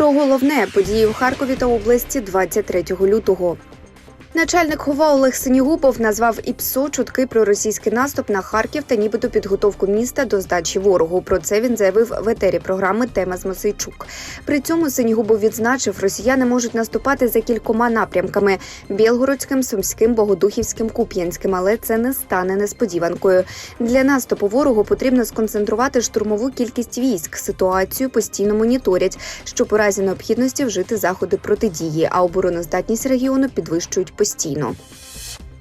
Про головне події в Харкові та області 23 лютого. Начальник ХОВА Олег Синігубов назвав ІПСО чутки про російський наступ на Харків та нібито підготовку міста до здачі ворогу. Про це він заявив в етері програми Тема з Мосейчук. При цьому Синігубов відзначив, росіяни можуть наступати за кількома напрямками: Білгородським, Сумським, Богодухівським, Куп'янським, але це не стане несподіванкою. Для наступу ворогу потрібно сконцентрувати штурмову кількість військ. Ситуацію постійно моніторять, щоб у разі необхідності вжити заходи протидії, а обороноздатність регіону підвищують постійно.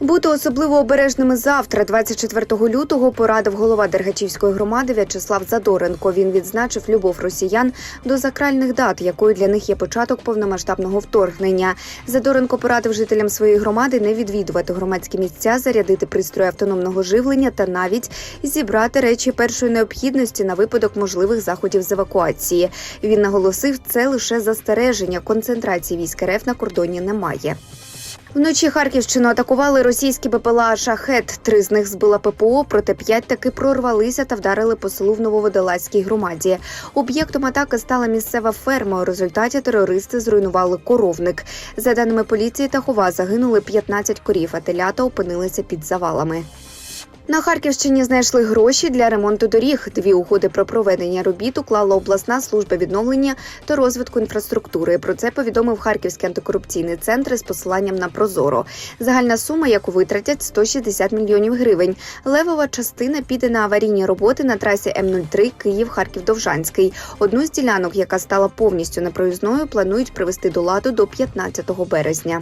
Бути особливо обережними завтра, 24 лютого, порадив голова Дергачівської громади В'ячеслав Задоренко. Він відзначив любов росіян до закральних дат, якою для них є початок повномасштабного вторгнення. Задоренко порадив жителям своєї громади не відвідувати громадські місця, зарядити пристрої автономного живлення та навіть зібрати речі першої необхідності на випадок можливих заходів з евакуації. Він наголосив, це лише застереження. Концентрації військ РФ на кордоні немає. Вночі Харківщину атакували російські БПЛА «Шахет». Три з них збила ППО, проте п'ять таки прорвалися та вдарили по селу в Нововодолазькій громаді. Об'єктом атаки стала місцева ферма. У результаті терористи зруйнували коровник. За даними поліції та хова, загинули 15 корів, а телята опинилися під завалами. На Харківщині знайшли гроші для ремонту доріг. Дві угоди про проведення робіт уклала обласна служба відновлення та розвитку інфраструктури. Про це повідомив Харківський антикорупційний центр з посиланням на Прозоро. Загальна сума, яку витратять 160 мільйонів гривень. Левова частина піде на аварійні роботи на трасі М03 Київ-Харків-Довжанський. Одну з ділянок, яка стала повністю непроїзною, планують привести до ладу до 15 березня.